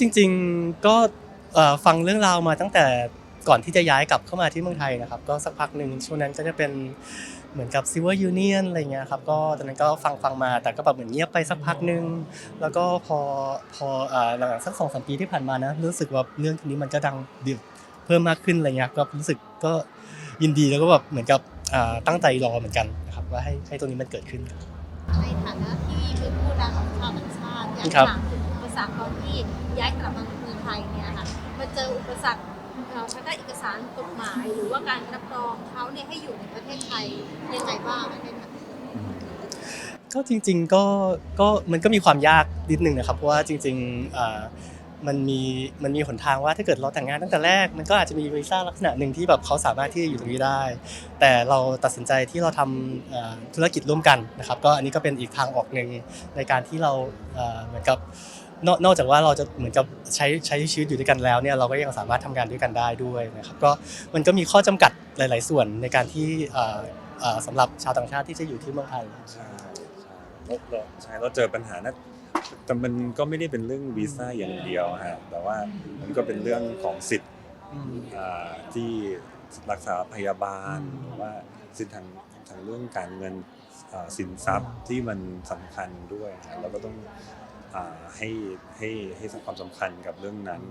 จริงๆก็เอ่อฟังเรื่องราวมาตั้งแต่ก่อนที่จะย้ายกลับเข้ามาที่เมืองไทยนะครับ ก็สักพักหนึ่งช่วงนั้นก็จะเป็นเหมือนกับ Silver Union อะไรเงี้ยครับก็ตอนนั้นก็ฟังฟังมาแต่ก็แบบเหมือนเงียบไปสักพักหนึ่งแล้วก็พอพอเอ่อหลังๆสักสองสามปีที่ผ่านมานะรู้สึกว่าเรื่องนี้มันก็ดังดิบเพิ่มมากขึ้นอะไรเงี้ยก็รู้สึกก็ยินดีแล้วก็แบบเหมือนกับอ่าตั้งใจรอเหมือนกันนะครับว่าให้ให้ตรงนี้มันเกิดขึ้นครับในฐานะที่เป็นผู้นำของชาวต่างชาติอยากครับถามถึงอุปสรรคตอนที่ ย้ายกลับมาเมืองไทยเนี่ยค่ะมาเจออุปสรรคเอ่อทางด้านเอกสารกฎหมาย หรือว่าการรับรองเขาเนี่ยให้อยู่ในประเทศไทยยังไงบ้างอันนี้ค่ะก็จริงๆก็ก็มันก็มีความยากนิดนึงนะครับเพราะว่าจริงๆมันมีมันมีหนทางว่าถ้าเกิดเราแต่งงานตั้งแต่แรก มันก็อาจจะมีวีซ่าลักษณะหนึ่งที่แบบเขาสามารถที่จะอยู่ตรงนี้ได้ แต่เราตัดสินใจที่เราทำธุรกิจร่วมกันนะครับ ก็อันนี้ก็เป็นอีกทางออกหนึ่งในการที่เราเหมือนกับ นอกนอกจากว่าเราจะเหมือนกับใช้ใช้ชีวิตอยู่ด้วยกันแล้วเนี่ยเราก็ยังสามารถทำงานด้วยกันได้ด้วยนะครับก็มันก็มีข้อจำกัดหลาย ๆ ส่วนในการที่อ่าอ่าสำหรับชาวต่างชาติที่จะอยู่ที่เมืองไทยใช่ใช่เราเจอปัญหานะแต่มันก็ไม่ได้เป็นเรื่องวีซ่าอย่างเดียวฮะแต่ว่ามันก็เป็นเรื่องของสิทธิ์ที่รักษาพยาบาลหรือว่าสิทธิ์ทางทางเรื่องการเงินสินทรัพย์ที่มันสำคัญด้วยฮะเราก็ต้อง ให้ให้ให้ความสำคัญกับเรื่องนั้น